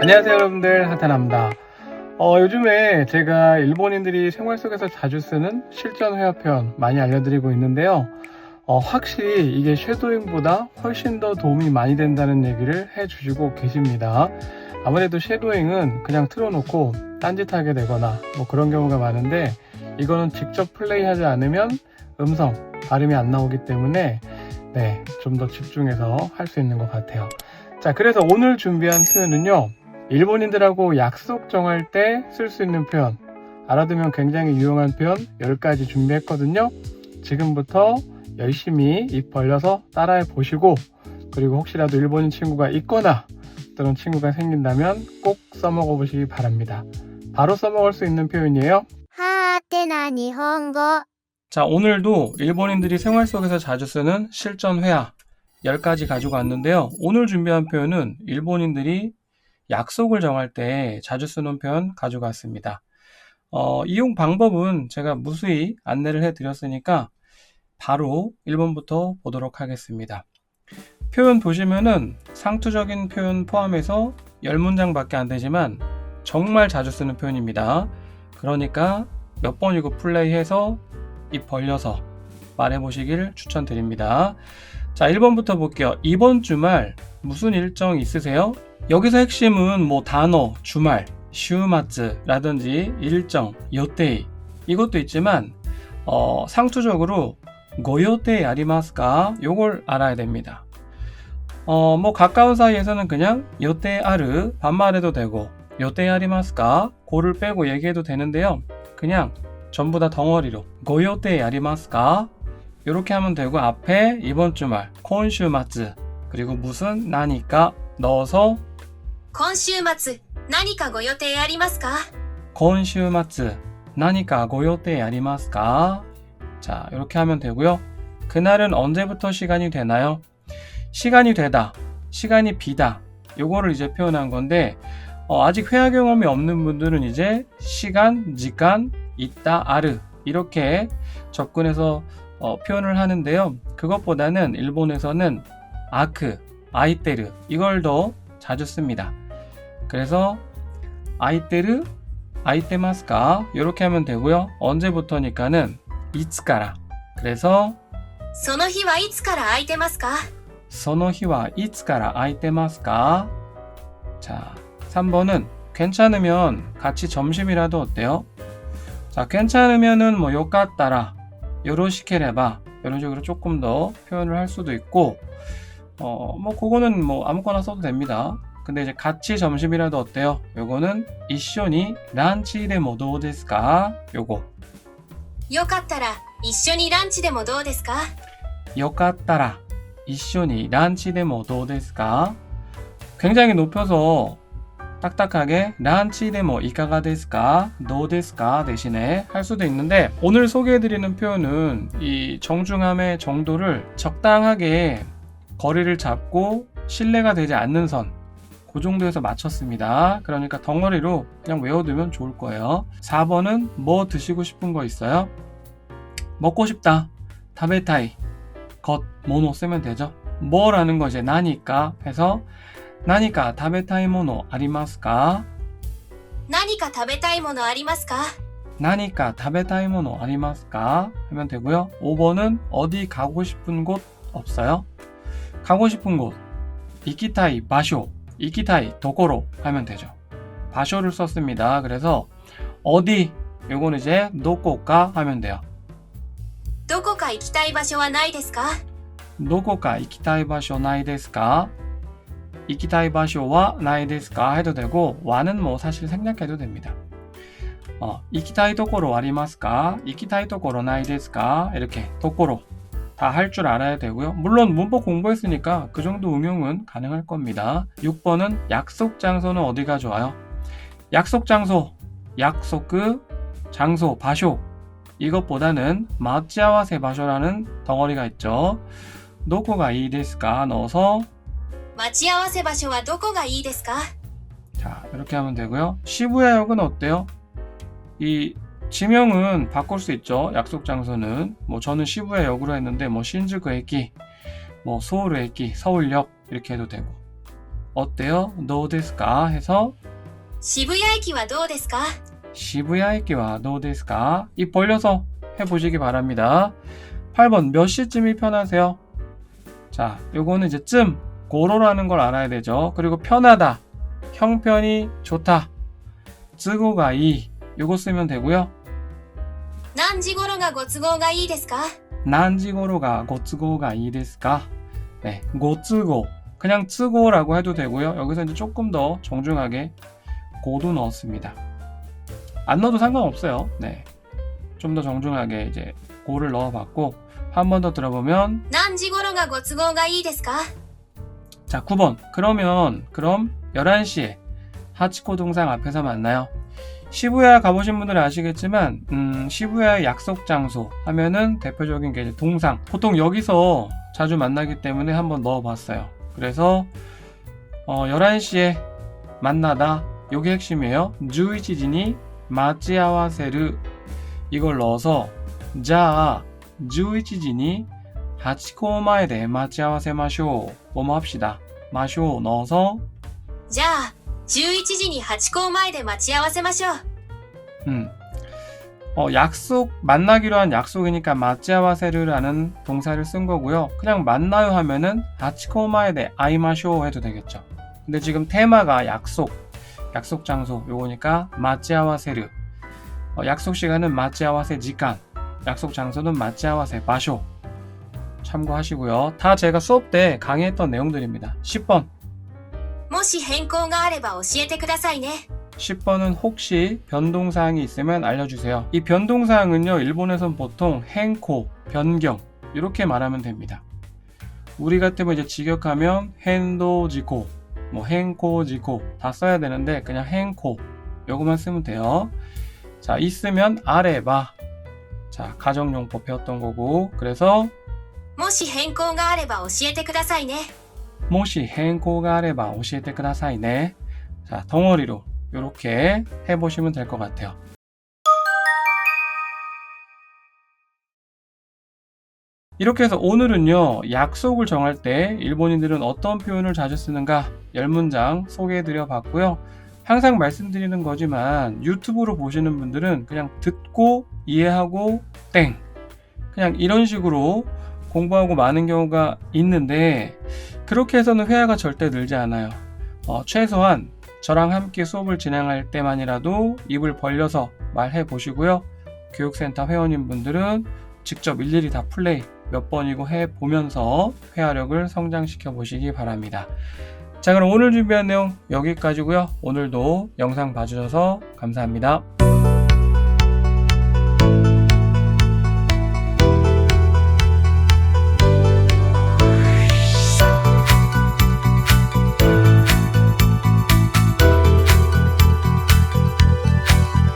안녕하세요 여러분들. 하타나입니다. 어, 요즘에 제가 일본인들이 생활 속에서 자주 쓰는 실전 회화 표현 많이 알려드리고 있는데요. 어, 확실히 이게 쉐도잉보다 훨씬 더 도움이 많이 된다는 얘기를 해주시고 계십니다. 아무래도 쉐도잉은 그냥 틀어놓고 딴짓하게 되거나 뭐 그런 경우가 많은데 이거는 직접 플레이하지 않으면 음성, 발음이 안 나오기 때문에 네, 좀 더 집중해서 할 수 있는 것 같아요. 자, 그래서 오늘 준비한 표현은요. 일본인들하고 약속 정할 때 쓸 수 있는 표현 알아두면 굉장히 유용한 표현 10가지 준비했거든요. 지금부터 열심히 입 벌려서 따라해 보시고 그리고 혹시라도 일본인 친구가 있거나 또는 친구가 생긴다면 꼭 써먹어 보시기 바랍니다. 바로 써먹을 수 있는 표현이에요. 하테나 니혼고 자 오늘도 일본인들이 생활 속에서 자주 쓰는 실전 회화 10가지 가지고 왔는데요. 오늘 준비한 표현은 일본인들이 약속을 정할 때 자주 쓰는 표현 가지고 왔습니다. 어, 이용 방법은 제가 무수히 안내를 해드렸으니까 바로 1번부터 보도록 하겠습니다. 표현 보시면은 상투적인 표현 포함해서 10문장밖에 안 되지만 정말 자주 쓰는 표현입니다. 그러니까 몇 번이고 플레이해서 입 벌려서 말해보시길 추천드립니다. 자, 1번부터 볼게요. 이번 주말 무슨 일정 있으세요? 여기서 핵심은 뭐 단어, 주말, 슈마츠라든지 일정, 요테이 이것도 있지만 어, 상투적으로 고요테이 아리마스까 요걸 알아야 됩니다. 어, 뭐 가까운 사이에서는 그냥 요테이 아르 반말해도 되고 요테이 아리마스까 고를 빼고 얘기해도 되는데요. 그냥 전부 다 덩어리로 고요테이 아리마스까 이렇게 하면 되고 앞에 이번 주말 콘슈마츠 그리고 무슨 나니까 넣어서 今週末何かご予定ありますか 콘슈마츠 나니까 고요테 아리마스까 자 이렇게 하면 되고요 그날은 언제부터 시간이 되나요 시간이 되다 시간이 비다 요거를 이제 표현한 건데 어, 아직 회화 경험이 없는 분들은 이제 시간, 지간, 있다, 아르 이렇게 접근해서 어, 표현을 하는데요. 그것보다는 일본에서는 아크, 아이테르 이걸 더 자주 씁니다. 그래서 아이테르, 아이테마스까 이렇게 하면 되고요. 언제부터니까는 이츠까라. 그래서 その日はいつから空いてますか 소노히와 이츠까라 아이테마스까. 자, 3번은 괜찮으면 같이 점심이라도 어때요? 자, 괜찮으면은 뭐 요까따라 요로시케레바 이런 식으로 조금 더 표현을 할 수도 있고 어, 뭐 그거는 뭐 아무거나 써도 됩니다. 근데 이제 같이 점심이라도 어때요? 요거는 이쇼니 란치 데모 도데스까? 요거. 요까따라 이쇼니 란치 데모 도데스까? 요까따라 이쇼니 란치 데모 도데스까? 굉장히 높여서 딱딱하게 란치 데모 이카가 데스까? 노데스까? 대신에 할 수도 있는데 오늘 소개해 드리는 표현은 이 정중함의 정도를 적당하게 거리를 잡고 실내가 되지 않는 선, 그 정도에서 마쳤습니다. 그러니까 덩어리로 그냥 외워두면 좋을 거예요. 4번은 뭐 드시고 싶은 거 있어요? 먹고 싶다. 다베타이. 것, 모노 쓰면 되죠. 뭐라는 거지? 나니까 해서 나니까 다베타이 모노 아리마스까? 나니까 다베타이 모노 아리마스까? 나니까 다베타이 모노 아리마스까? 하면 되고요. 5번은 어디 가고 싶은 곳 없어요? 가고 싶은 곳 이키타이 바쇼 이키타이 도코로 하면 되죠. 바쇼를 썼습니다. 그래서 어디 요거는 이제 노코까 하면 돼요. どこか行きたい場所はないですか 노코까 이키타이 바쇼 나이 데스까? 이키타이 바쇼와 나이 데스까 해도 되고 와는 뭐 사실 생략해도 됩니다. 어, 이키타이 도코로 아리마스까? 이키타이 도코로 나이 데스까? 이렇게 도코로 다 할 줄 알아야 되고요. 물론 문법 공부했으니까 그 정도 응용은 가능할 겁니다. 6번은 약속 장소는 어디가 좋아요? 약속 장소, 약속 그 장소, 바쇼 이것보다는 마치아와세 바쇼라는 덩어리가 있죠. 노코가 이 데스까 넣어서 待ち合わせ場所はどこがいいですか 자 이렇게 하면 되고요. 시부야역은 어때요? 이 지명은 바꿀 수 있죠. 약속 장소는 뭐 저는 시부야 역으로 했는데 뭐 신주쿠駅, 뭐 소울駅, 서울역 이렇게 해도 되고 어때요? 노데스까 해서 시부야에기와 노데스까? 시부야에기와 노데스까? 입 벌려서 해보시기 바랍니다. 8번 몇 시쯤이 편하세요? 자, 요거는 이제 쯤 고로라는 걸 알아야 되죠. 그리고 편하다, 형편이 좋다, 쓰고가 이 요거 쓰면 되고요. 何時頃がご都合がいいですか 난지고로가 고츠고가 이ですか? 네, 고츠고 그냥 쯔고라고 해도 되고요. 여기서 이제 조금 더 정중하게 고도 넣었습니다. 안 넣어도 상관없어요. 네, 좀 더 정중하게 이제 고를 넣어봤고 한 번 더 들어보면 何時頃がご都合がいいですか 자 9번 그러면 그럼 11시에 하치코 동상 앞에서 만나요. 시부야 가보신 분들은 아시겠지만 음, 시부야의 약속 장소 하면은 대표적인 게 동상. 보통 여기서 자주 만나기 때문에 한번 넣어봤어요. 그래서 어, 11시에 만나다 요게 핵심이에요. 주이치진이 마치아와세르 이걸 넣어서 자 주이치진이 하치코마에 대해 마치아와세 마쇼 뭐뭐 합시다 마쇼 넣어서 자 11時にハチ公前で待ち合わせましょう。 음. 어, 약속, 만나기로 한 약속이니까 마치아와세르라는 동사를 쓴 거고요. 그냥 만나요 하면은 아치코마에데 아이마쇼 해도 되겠죠. 근데 지금 테마가 약속, 약속 장소 요거니까 마치아와세르. 어, 약속 시간은 마치아와세 지간, 약속 장소는 마치아와세 마쇼. 참고하시고요. 다 제가 수업 때 강의했던 내용들입니다. 10번. もし変更があれば教えてくださいね。 10번은 혹시 변동사항이 있으면 알려주세요. 이 변동사항은요, 일본에선 보통 행코, 변경, 이렇게 말하면 됩니다. 우리 같으면 이제 직역하면 hen도지코, 뭐 행코지코 다 써야 되는데 그냥 행코, 요거만 쓰면 돼요. 자, 있으면 아래봐. 자, 가정용법 배웠던 거고, 그래서 もし変更があれば教えてくださいね。 모시 행코가 아래봐 오시에테 쿠다사이 네. 자, 덩어리로 이렇게 해보시면 될 것 같아요. 이렇게 해서 오늘은요, 약속을 정할 때 일본인들은 어떤 표현을 자주 쓰는가 열 문장 소개해드려 봤고요. 항상 말씀드리는 거지만 유튜브로 보시는 분들은 그냥 듣고 이해하고 땡. 그냥 이런 식으로 공부하고 많은 경우가 있는데 그렇게 해서는 회화가 절대 늘지 않아요. 어, 최소한 저랑 함께 수업을 진행할 때만이라도 입을 벌려서 말해 보시고요. 교육센터 회원님분들은 직접 일일이 다 플레이 몇 번이고 해 보면서 회화력을 성장시켜 보시기 바랍니다. 자, 그럼 오늘 준비한 내용 여기까지고요. 오늘도 영상 봐주셔서 감사합니다.